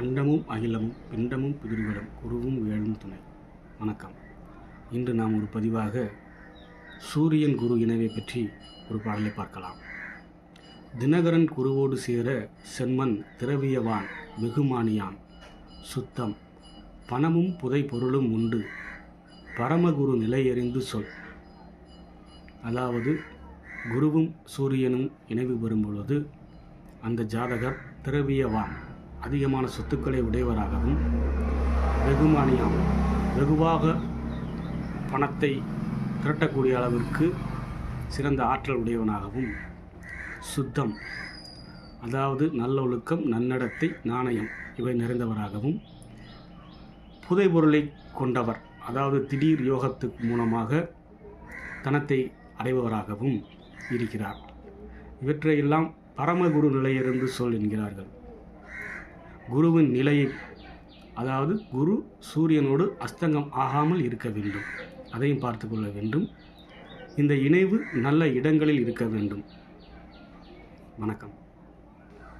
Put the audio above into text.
அண்டமும் அகிலமும் பிண்டமும் பிதிர்களும் குருவும் வேழும் துணை. வணக்கம். இன்று நாம் ஒரு பதிவாக சூரியன் குரு இணைவை பற்றி ஒரு பாடலை பார்க்கலாம். தினகரன் குருவோடு சேர செம்மன் திரவியவான் வெகுமானியான். சுத்தம். பணமும் புதை பொருளும் உண்டு. பரமகுரு நிலையறிந்து சொல். அதாவது குருவும் சூரியனும் இணைவு பெறும் பொழுது அந்த ஜாதகர் திரவியவான். அதிகமான சொத்துக்களை உடையவராகவும் வெகுமானியாகவும் வெகுவாக பணத்தை திரட்டக்கூடிய அளவிற்கு சிறந்த ஆற்றல் உடையவனாகவும் சுத்தம் அதாவது நல்லொழுக்கம் நன்னடத்தை நாணயம் இவை நிறைந்தவராகவும் புதை பொருளை கொண்டவர் அதாவது திடீர் யோகத்துக்கு மூலமாக தனத்தை அடைபவராகவும் இருக்கிறார். இவற்றையெல்லாம் பரமகுரு நிலையிலிருந்து சொல் என்கிறார்கள். குருவின் நிலையை அதாவது குரு சூரியனோடு அஸ்தங்கம் ஆகாமல் இருக்க வேண்டும். அதையும் பார்த்து கொள்ள வேண்டும். இந்த இணைவு நல்ல இடங்களில் இருக்க வேண்டும். வணக்கம்.